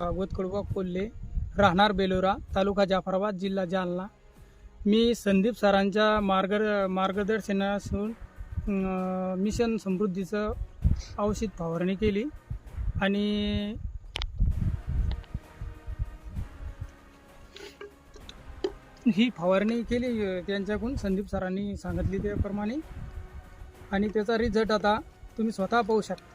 भागवत कडवा कोल्हे राहणार बेलोरा तालुका जाफराबाद जिल्हा जालना. मी संदीप सरांच्या मार्ग मार्गदर्शनासून मिशन समृद्धीचं औषध फवारणी केली आणि ही फवारणी केली त्यांच्याकडून संदीप सरांनी सांगितली त्याप्रमाणे. आणि त्याचा रिझल्ट आता तुम्ही स्वतः पाहू शकता.